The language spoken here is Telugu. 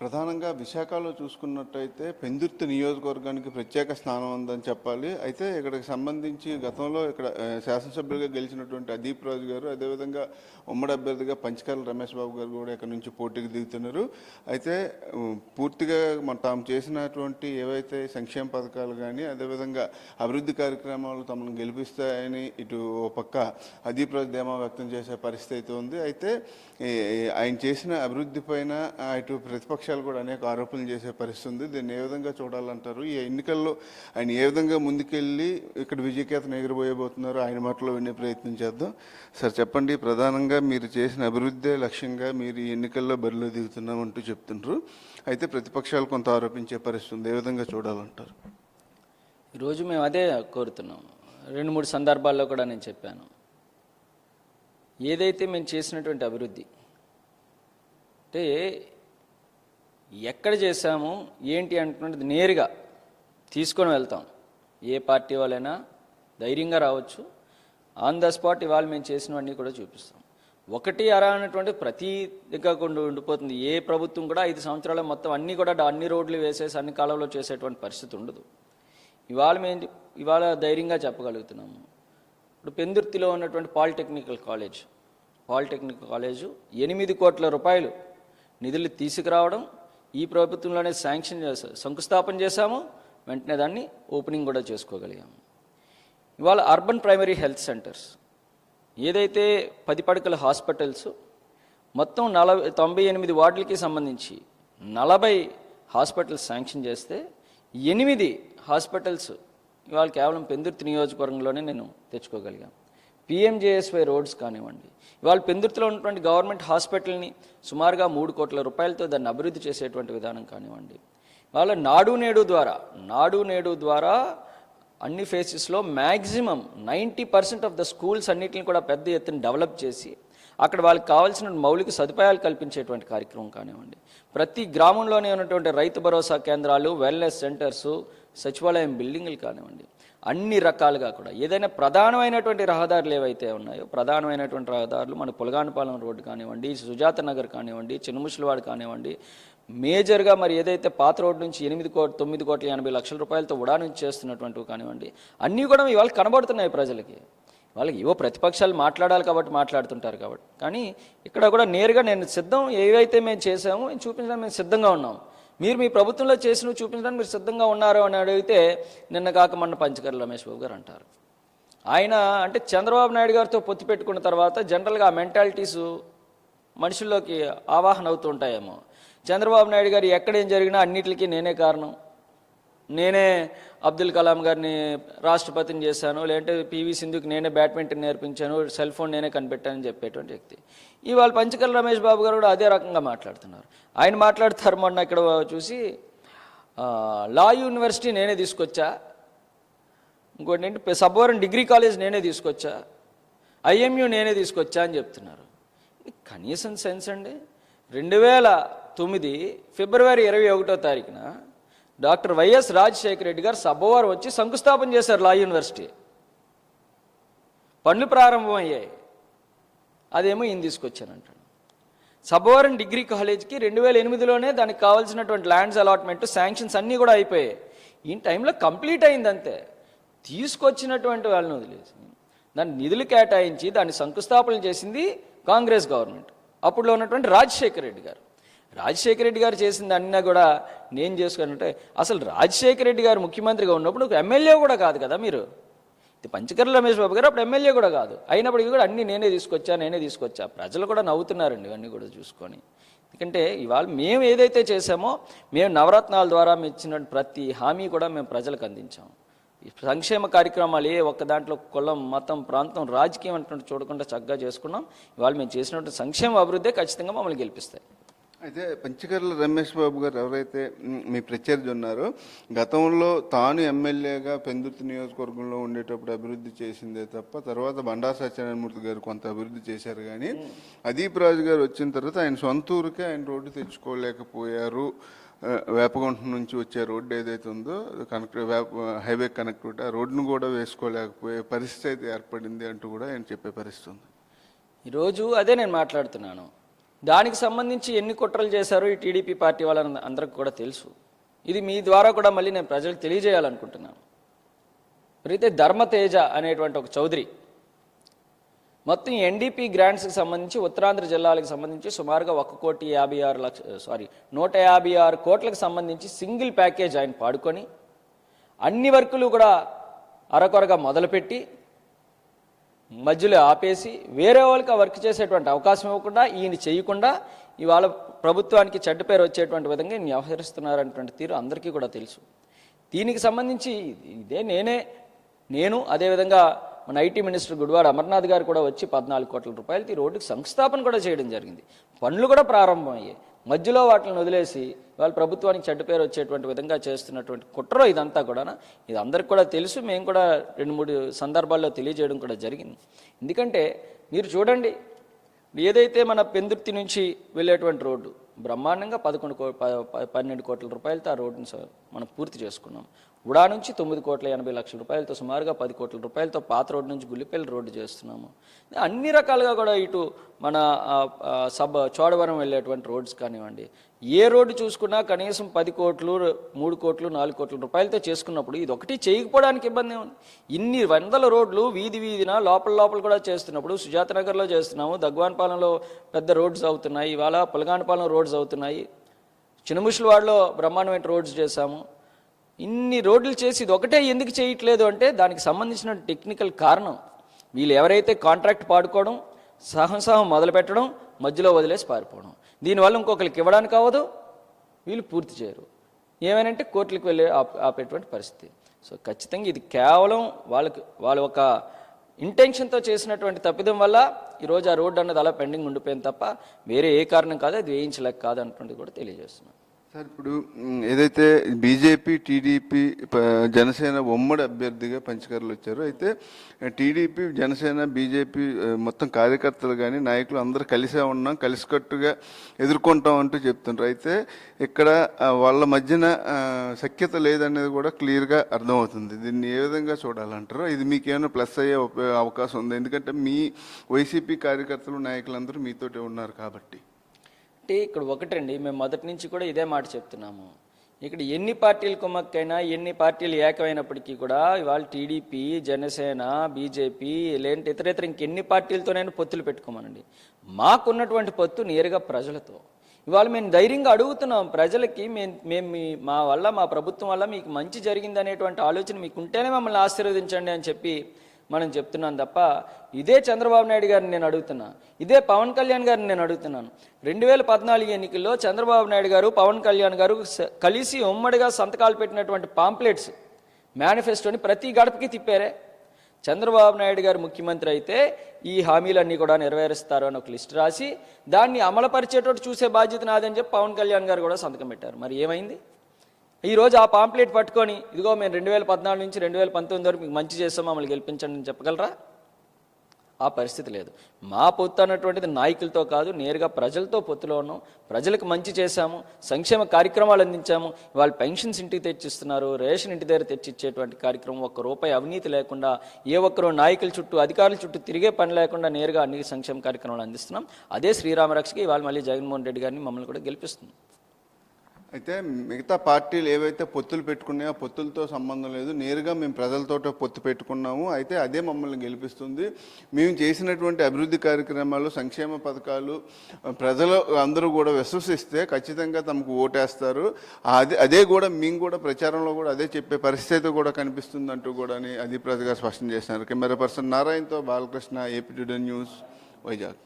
ప్రధానంగా విశాఖలో చూసుకున్నట్టయితే పెందుర్తి నియోజకవర్గానికి ప్రత్యేక స్థానం ఉందని చెప్పాలి. అయితే ఇక్కడికి సంబంధించి గతంలో ఇక్కడ శాసనసభ్యులుగా గెలిచినటువంటి అదీప్ రాజు గారు అదేవిధంగా ఉమ్మడి అభ్యర్థిగా పంచకాల రమేష్ బాబు గారు కూడా ఇక్కడ నుంచి పోటీకి దిగుతున్నారు. అయితే పూర్తిగా మన తాము చేసినటువంటి ఏవైతే సంక్షేమ పథకాలు కానీ అదేవిధంగా అభివృద్ధి కార్యక్రమాలు తమను గెలిపిస్తాయని ఇటు ఓ పక్క అదీప్ రాజు ధీమా వ్యక్తం చేసే పరిస్థితి అయితే ఉంది. అయితే ఆయన చేసిన అభివృద్ధి పైన ఇటు ప్రతిపక్ష ప్రతిపక్షాలు కూడా అనేక ఆరోపణలు చేసే పరిస్థితి ఉంది. దీన్ని ఏ విధంగా చూడాలంటారు? ఈ ఎన్నికల్లో ఆయన ఏ విధంగా ముందుకెళ్ళి ఇక్కడ విజయకేతను ఎగిరిపోయబోతున్నారో ఆయన మాటలో వినే ప్రయత్నం చేద్దాం. సార్ చెప్పండి. ప్రధానంగా మీరు చేసిన అభివృద్ధి లక్ష్యంగా మీరు ఈ ఎన్నికల్లో బరిలో దిగుతున్నామంటూ చెప్తుండ్రు. అయితే ప్రతిపక్షాలు కొంత ఆరోపించే పరిస్థితి ఉంది. ఏ విధంగా చూడాలంటారు? ఈరోజు మేము అదే కోరుతున్నాం. రెండు మూడు సందర్భాల్లో కూడా నేను చెప్పాను. ఏదైతే మేము చేసినటువంటి అభివృద్ధి అంటే ఎక్కడ చేశాము ఏంటి అంటున్నది నేరుగా తీసుకొని వెళ్తాం. ఏ పార్టీ వాళ్ళైనా ధైర్యంగా రావచ్చు. ఆన్ ద స్పాట్ ఇవాళ మేము చేసినవన్నీ కూడా చూపిస్తాం. ఒకటి అరా అనేటువంటి ప్రతి దిగకుండా ఉండిపోతుంది. ఏ ప్రభుత్వం కూడా ఐదు సంవత్సరాల మొత్తం అన్నీ కూడా అన్ని రోడ్లు వేసేసి అన్ని కాలంలో చేసేటువంటి పరిస్థితి ఉండదు. ఇవాళ మేము ఇవాళ ధైర్యంగా చెప్పగలుగుతున్నాము. ఇప్పుడు పెందుర్తిలో ఉన్నటువంటి పాలిటెక్నికల్ కాలేజ్. పాలిటెక్నికల్ కాలేజు ఎనిమిది కోట్ల రూపాయలు నిధులు తీసుకురావడం ఈ ప్రభుత్వంలోనే శాంక్షన్ చేసా శంకుస్థాపన చేశాము వెంటనే దాన్ని ఓపెనింగ్ కూడా చేసుకోగలిగాము. ఇవాళ అర్బన్ ప్రైమరీ హెల్త్ సెంటర్స్ ఏదైతే పది పడకల హాస్పిటల్స్ మొత్తం నలభై తొంభై ఎనిమిది వార్డులకి సంబంధించి నలభై హాస్పిటల్స్ శాంక్షన్ చేస్తే ఎనిమిది హాస్పిటల్స్ ఇవాళ కేవలం పెందుర్తి నియోజకవర్గంలోనే నేను తెచ్చుకోగలిగాను. పిఎంజేఎస్వై రోడ్స్ కానివ్వండి. ఇవాళ పెందుర్తిలో ఉన్నటువంటి గవర్నమెంట్ హాస్పిటల్ని సుమారుగా మూడు కోట్ల రూపాయలతో దాన్ని అభివృద్ధి చేసేటువంటి విధానం కానివ్వండి. వాళ్ళ నాడు నేడు ద్వారా నాడు నేడు ద్వారా అన్ని ఫేసెస్లో maximum ninety percent of the schools అన్నిటిని కూడా పెద్ద ఎత్తున డెవలప్ చేసి అక్కడ వాళ్ళకి కావాల్సిన మౌలిక సదుపాయాలు కల్పించేటువంటి కార్యక్రమం కానివ్వండి. ప్రతి గ్రామంలోనే ఉన్నటువంటి రైతు భరోసా కేంద్రాలు వెల్నెస్ సెంటర్స్ సచివాలయం బిల్డింగ్లు కానివ్వండి. అన్ని రకాలుగా కూడా. ఏదైనా ప్రధానమైనటువంటి రహదారులు ఏవైతే ఉన్నాయో ప్రధానమైనటువంటి రహదారులు మన పులగానపాలెం రోడ్డు కానివ్వండి సుజాత నగర్ కానివ్వండి చిన్నముసలివాడు కానివ్వండి మేజర్గా మరి ఏదైతే పాత రోడ్డు నుంచి ఎనిమిది కోట్ తొమ్మిది కోట్ల ఎనభై లక్షల రూపాయలతో ఉడా నుంచి చేస్తున్నటువంటివి కానివ్వండి అన్నీ కూడా ఇవాళ కనబడుతున్నాయి ప్రజలకి. వాళ్ళకి ఏవో ప్రతిపక్షాలు మాట్లాడాలి కాబట్టి మాట్లాడుతుంటారు కాబట్టి. కానీ ఇక్కడ కూడా నేరుగా నేను సిద్ధం ఏవైతే మేము చేసామో చూపించడం చూపించడానికి మేము సిద్ధంగా ఉన్నాం. మీరు మీ ప్రభుత్వంలో చేసినవి చూపించడానికి మీరు సిద్ధంగా ఉన్నారు అని అడిగితే నిన్న కాక మొన్న పంచకర్ల రమేష్ బాబు గారు అంటారు. ఆయన అంటే చంద్రబాబు నాయుడు గారితో పొత్తు పెట్టుకున్న తర్వాత జనరల్గా ఆ మనుషుల్లోకి ఆవాహన అవుతుంటాయేమో చంద్రబాబు నాయుడు గారు ఎక్కడేం జరిగినా అన్నిటికీ నేనే కారణం. నేనే అబ్దుల్ కలాం గారిని రాష్ట్రపతిని చేశాను లేదంటే పివి సింధుకి నేనే బ్యాడ్మింటన్ నేర్పించాను సెల్ ఫోన్ నేనే కనిపెట్టానని చెప్పేటువంటి వ్యక్తి. ఇవాళ పంచకల్ రమేష్ బాబు గారు కూడా అదే రకంగా మాట్లాడుతున్నారు. ఆయన మాట్లాడతారు మొన్న ఇక్కడ చూసి లా యూనివర్సిటీ నేనే తీసుకొచ్చా ఇంకోటి ఏంటి సబ్బవరం డిగ్రీ కాలేజ్ నేనే తీసుకొచ్చా ఐఎంయు నేనే తీసుకొచ్చా అని చెప్తున్నారు. కనీసం సెన్స్ అండి. రెండు వేల తొమ్మిది ఫిబ్రవరి ఇరవై ఒకటో తారీఖున డాక్టర్ వైఎస్ రాజశేఖర రెడ్డి గారు సభవారు వచ్చి శంకుస్థాపన చేశారు లా యూనివర్సిటీ. పనులు ప్రారంభమయ్యాయి. అదేమో ఈయన తీసుకొచ్చానంటాడు. సభవరం డిగ్రీ కాలేజ్కి రెండు వేల ఎనిమిదిలోనే దానికి కావాల్సినటువంటి ల్యాండ్స్ అలాట్మెంట్ శాంక్షన్స్ అన్నీ కూడా అయిపోయాయి. ఈ టైంలో కంప్లీట్ అయింది అంతే తీసుకొచ్చినటువంటి వాళ్ళని వదిలేసి దాన్ని నిధులు కేటాయించి దాన్ని శంకుస్థాపన చేసింది కాంగ్రెస్ గవర్నమెంట్. అప్పుడులో ఉన్నటువంటి రాజశేఖర రెడ్డి గారు. రాజశేఖర రెడ్డి గారు చేసింది అన్నా కూడా నేను చేసుకోనంటే అసలు రాజశేఖర రెడ్డి గారు ముఖ్యమంత్రిగా ఉన్నప్పుడు ఒక ఎమ్మెల్యే కూడా కాదు కదా మీరు? ఇది పంచకర్ల రమేష్ బాబు గారు అప్పుడు ఎమ్మెల్యే కూడా కాదు. అయినప్పటికీ కూడా అన్నీ నేనే తీసుకొచ్చా నేనే తీసుకొచ్చా. ప్రజలు కూడా నవ్వుతున్నారండి ఇవన్నీ కూడా చూసుకొని. ఎందుకంటే ఇవాళ మేము ఏదైతే చేసామో మేము నవరత్నాల ద్వారా మేము ఇచ్చిన ప్రతి హామీ కూడా మేము ప్రజలకు అందించాం. ఈ సంక్షేమ కార్యక్రమాలు ఏ ఒక్క దాంట్లో కులం మతం ప్రాంతం రాజకీయం అంటున్నట్టు చూడకుండా చక్కగా చేసుకున్నాం. ఇవాళ మేము చేసినటువంటి సంక్షేమ అభివృద్ధి ఖచ్చితంగా మమ్మల్ని గెలిపిస్తాయి. అయితే పంచకర్ల రమేష్ బాబు గారు ఎవరైతే మీ ప్రత్యర్థి ఉన్నారో గతంలో తాను ఎమ్మెల్యేగా పెందుర్తి నియోజకవర్గంలో ఉండేటప్పుడు అభివృద్ధి చేసిందే తప్ప తర్వాత బండా సత్యనారాయణమూర్తి గారు కొంత అభివృద్ధి చేశారు కానీ అదీప్ రాజు గారు వచ్చిన తర్వాత ఆయన సొంత ఊరికే ఆయన రోడ్డు తెచ్చుకోలేకపోయారు. వేపగుంట నుంచి వచ్చే రోడ్డు ఏదైతే ఉందో కనెక్ట్ వేప హైవే కనెక్టివిటీ ఆ రోడ్డును కూడా వేసుకోలేకపోయే పరిస్థితి అయితే ఏర్పడింది అంటూ కూడా ఆయన చెప్పే పరిస్థితి ఉంది. ఈరోజు అదే నేను మాట్లాడుతున్నాను. దానికి సంబంధించి ఎన్ని కుట్రలు చేశారో ఈ టీడీపీ పార్టీ వాళ్ళని అందరికి కూడా తెలుసు. ఇది మీ ద్వారా కూడా మళ్ళీ నేను ప్రజలకు తెలియజేయాలనుకుంటున్నాను. అయితే ధర్మతేజ అనేటువంటి ఒక చౌదరి మొత్తం ఎన్డీపీ గ్రాంట్స్కి సంబంధించి ఉత్తరాంధ్ర జిల్లాలకు సంబంధించి సుమారుగా ఒక కోటి యాభై ఆరు లక్ష సారీ నూట యాభై ఆరు కోట్లకు సంబంధించి సింగిల్ ప్యాకేజ్ ఆయన పాడుకొని అన్ని వర్కులు కూడా అరకొరగా మొదలుపెట్టి మధ్యలో ఆపేసి వేరే వాళ్ళకి వర్క్ చేసేటువంటి అవకాశం ఇవ్వకుండా ఈయన చేయకుండా ఇవాళ ప్రభుత్వానికి చెడ్డ పేరు వచ్చేటువంటి విధంగా ఈయన వ్యవహరిస్తున్నారనేటువంటి తీరు అందరికీ కూడా తెలుసు. దీనికి సంబంధించి ఇదే నేనే నేను అదేవిధంగా మన ఐటీ మినిస్టర్ గుడివాడ అమర్నాథ్ గారు కూడా వచ్చి పద్నాలుగు కోట్ల రూపాయలు ఈ రోడ్డుకి సంస్థాపన కూడా చేయడం జరిగింది. పనులు కూడా ప్రారంభమయ్యాయి. మధ్యలో వాటిని వదిలేసి వాళ్ళు ప్రభుత్వానికి చెడ్డ పేరు వచ్చేటువంటి విధంగా చేస్తున్నటువంటి కుట్ర ఇదంతా కూడా ఇది అందరికి కూడా తెలుసు మేము కూడా రెండు మూడు సందర్భాల్లో తెలియజేయడం కూడా జరిగింది. ఎందుకంటే మీరు చూడండి ఏదైతే మన పెందుర్తి నుంచి వెళ్ళేటువంటి రోడ్డు బ్రహ్మాండంగా పదకొండు కో ప- పన్నెండు కోట్ల రూపాయలతో ఆ రోడ్డుని మనం పూర్తి చేసుకున్నాం. ఉడా నుంచి తొమ్మిది కోట్ల ఎనభై లక్షల రూపాయలతో సుమారుగా పది కోట్ల రూపాయలతో పాత రోడ్డు నుంచి గుల్లిపల్లి రోడ్డు చేస్తున్నాము. అన్ని రకాలుగా కూడా ఇటు మన సబ్ చోడవరం వెళ్ళేటువంటి రోడ్స్ కానివ్వండి ఏ రోడ్డు చూసుకున్నా కనీసం పది కోట్లు మూడు కోట్లు నాలుగు కోట్ల రూపాయలతో చేసుకున్నప్పుడు ఇది ఒకటి చేయకపోవడానికి ఇబ్బంది ఉంది ఇన్ని వందల రోడ్లు వీధి వీధిన లోపల లోపల కూడా చేస్తున్నప్పుడు సుజాత నగర్లో చేస్తున్నాము దగ్వాన్పాలెంలో పెద్ద రోడ్స్ అవుతున్నాయి ఇవాళ పులగానపాలెం రోడ్స్ అవుతున్నాయి. చినముషులవాడలో బ్రహ్మాండమైన రోడ్స్ చేశాము. ఇన్ని రోడ్లు చేసి ఇది ఒకటే ఎందుకు చేయట్లేదు అంటే దానికి సంబంధించిన టెక్నికల్ కారణం. వీళ్ళు ఎవరైతే కాంట్రాక్ట్ పాడుకోవడం సహం సహం మొదలుపెట్టడం మధ్యలో వదిలేసి పారిపోవడం. దీనివల్ల ఇంకొకరికి ఇవ్వడానికి అవ్వదు వీళ్ళు పూర్తి చేయరు. ఏమైనంటే కోర్టులకు వెళ్ళే ఆపేటువంటి పరిస్థితి. సో ఖచ్చితంగా ఇది కేవలం వాళ్ళకి వాళ్ళ ఒక ఇంటెన్షన్తో చేసినటువంటి తప్పిదం వల్ల ఈరోజు ఆ రోడ్డు అన్నది అలా పెండింగ్ ఉండిపోయింది తప్ప వేరే ఏ కారణం కాదు అది వేయించలేక కాదు అన్నటువంటిది కూడా తెలియజేస్తున్నాను. సార్ ఇప్పుడు ఏదైతే బీజేపీ టీడీపీ ప- జనసేన ఉమ్మడి అభ్యర్థిగా పంచకర్లు వచ్చారు అయితే టీడీపీ జనసేన బీజేపీ మొత్తం కార్యకర్తలు కానీ నాయకులు అందరూ కలిసే ఉన్నాం కలిసికట్టుగా ఎదుర్కొంటాం అంటూ చెప్తుంటారు అయితే ఇక్కడ వాళ్ళ మధ్యన సఖ్యత లేదనేది కూడా క్లియర్గా అర్థమవుతుంది. దీన్ని ఏ విధంగా చూడాలంటారు? ఇది మీకు ఏమైనా ప్లస్ అయ్యే అవకాశం ఉంది? ఎందుకంటే మీ వైసీపీ కార్యకర్తలు నాయకులందరూ మీతోటే ఉన్నారు కాబట్టి. అంటే ఇక్కడ ఒకటండి మేము మొదటి నుంచి కూడా ఇదే మాట చెప్తున్నాము. ఇక్కడ ఎన్ని పార్టీలు కుమ్మక్కైనా ఎన్ని పార్టీలు ఏకమైనప్పటికీ కూడా ఇవాళ టీడీపీ జనసేన బీజేపీ లేదంటే ఇతర ఇతర ఇంకెన్ని పార్టీలతోనైనా పొత్తులు పెట్టుకోమనండి. మాకున్నటువంటి పొత్తు నేరుగా ప్రజలతో. ఇవాళ మేము ధైర్యంగా అడుగుతున్నాం ప్రజలకి మేము మేము మీ- మా వల్ల మా ప్రభుత్వం వల్ల మీకు మంచి జరిగింది అనేటువంటి ఆలోచన మీకు ఉంటేనే మమ్మల్ని ఆశీర్వదించండి అని చెప్పి మనం చెప్తున్నాం తప్ప ఇదే చంద్రబాబు నాయుడు గారిని నేను అడుగుతున్నా ఇదే పవన్ కళ్యాణ్ గారిని నేను అడుగుతున్నాను. రెండు వేల పద్నాలుగు ఎన్నికల్లో చంద్రబాబు నాయుడు గారు పవన్ కళ్యాణ్ గారు కలిసి ఉమ్మడిగా సంతకాలు పెట్టినటువంటి పాంప్లెట్స్ మేనిఫెస్టోని ప్రతి గడపకి తిప్పారే. చంద్రబాబు నాయుడు గారు ముఖ్యమంత్రి అయితే ఈ హామీలన్నీ కూడా నెరవేరుస్తారు అని ఒక లిస్ట్ రాసి దాన్ని అమలుపరిచేటోటి చూసే బాధ్యత నాదని చెప్పి పవన్ కళ్యాణ్ గారు కూడా సంతకం పెట్టారు. మరి ఏమైంది? ఈరోజు ఆ పాంప్లెట్ పట్టుకొని ఇదిగో మేము రెండు వేల పద్నాలుగు నుంచి రెండు వేల పంతొమ్మిది వరకు మీకు మంచి చేస్తాం మమ్మల్ని గెలిపించండి అని చెప్పగలరా? ఆ పరిస్థితి లేదు. మా పొత్తు అన్నటువంటిది నాయకులతో కాదు నేరుగా ప్రజలతో పొత్తులో ఉన్నాం. ప్రజలకు మంచి చేశాము సంక్షేమ కార్యక్రమాలు అందించాము. వాళ్ళు పెన్షన్స్ ఇంటికి తెచ్చిస్తున్నారు రేషన్ ఇంటి దగ్గర తెచ్చిచ్చేటువంటి కార్యక్రమం ఒక్క రూపాయి అవినీతి లేకుండా ఏ ఒక్కరు నాయకుల చుట్టూ అధికారుల చుట్టూ తిరిగే పని లేకుండా నేరుగా అన్ని సంక్షేమ కార్యక్రమాలు అందిస్తున్నాం. అదే శ్రీరామరక్షకి ఇవాళ మళ్ళీ జగన్మోహన్ రెడ్డి గారిని మమ్మల్ని కూడా గెలిపిస్తుంది అయితే మిగతా పార్టీలు ఏవైతే పొత్తులు పెట్టుకున్నాయో పొత్తులతో సంబంధం లేదు. నేరుగా మేము ప్రజలతో పొత్తు పెట్టుకున్నాము. అయితే అదే మమ్మల్ని గెలిపిస్తుంది. మేము చేసినటువంటి అభివృద్ధి కార్యక్రమాలు సంక్షేమ పథకాలు ప్రజలు అందరూ కూడా విశ్వసిస్తే ఖచ్చితంగా తమకు ఓటేస్తారు. అదే అదే కూడా మేము కూడా ప్రచారంలో కూడా అదే చెప్పే పరిస్థితి కూడా కనిపిస్తుంది అంటూ కూడా అని గారు స్పష్టం చేశారు. Camera person నారాయణతో Balakrishna AP today news Vizag.